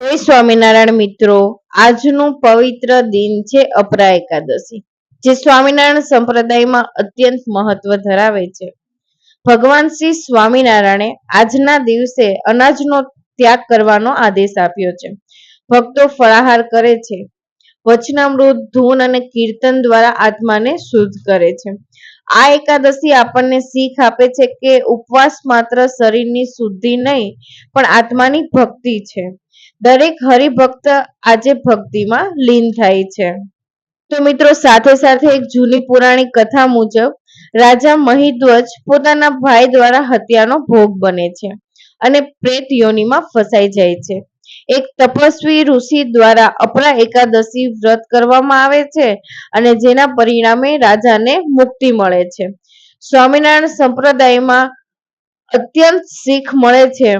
જય સ્વામિનારાયણ મિત્રો, આજનું પવિત્ર દિન છે અપરા એકાદશી, જે સ્વામિનારાયણ સંપ્રદાયમાં અત્યંત મહત્વ ધરાવે છે. ભગવાન શ્રી સ્વામિનારાયણે આજના દિવસે અનાજનો ત્યાગ કરવાનો આદેશ આપ્યો છે. ભક્તો ફળાહાર કરે છે. વચનામૃત, ધૂન અને કીર્તન દ્વારા આત્માને શુદ્ધ કરે છે. આ એકાદશી આપણને શીખ આપે છે કે ઉપવાસ માત્ર શરીરની શુદ્ધિ નહીં, પણ આત્માની ભક્તિ છે. દરેક હરિભક્ત આજે ભક્તિમાં લીન થાય છે. તો મિત્રો, સાથે સાથે એક જૂની પુરાણી કથા મુજબ, રાજા મહિધ્વજ પોતાના ભાઈ દ્વારા હત્યાનો ભોગ બને છે અને પ્રેત યોનિમાં ફસાઈ જાય છે. એક તપસ્વી ઋષિ દ્વારા અપરા એકાદશી વ્રત કરવામાં આવે છે અને જેના પરિણામે રાજાને મુક્તિ મળે છે. સ્વામિનારાયણ સંપ્રદાયમાં અત્યંત શીખ મળે છે.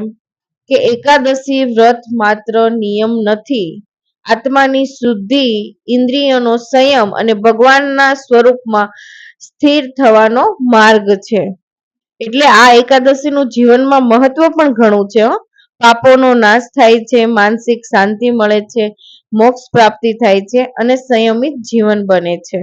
કે એકાદશી વ્રત માત્ર નિયમ નથી. આત્માની શુદ્ધિ, ઇન્દ્રિયોનો સંયમ અને ભગવાનના સ્વરૂપમાં સ્થિર થવાનો માર્ગ છે. એટલે આ એકાદશીનું જીવનમાં મહત્વ પણ ઘણું છે પાપોનો નાશ થાય છે, માનસિક શાંતિ મળે છે, મોક્ષ પ્રાપ્તિ થાય છે અને સંયમિત જીવન બને છે.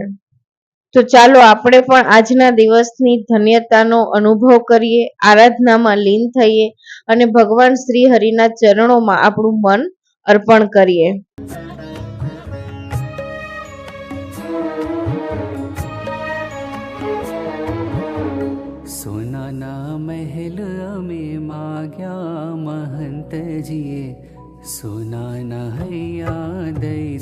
તો ચાલો આપણે પણ આજના દિવસની ધન્યતાનો અનુભવ કરીએ, આરાધનામાં લીન થઈએ અને ભગવાન શ્રી હરિના ચરણોમાં આપણું મન અર્પણ કરીએ. સોનાના મહેલ અમે માગ્યા મહંતજીએ, સોનાના હૈયા દઈ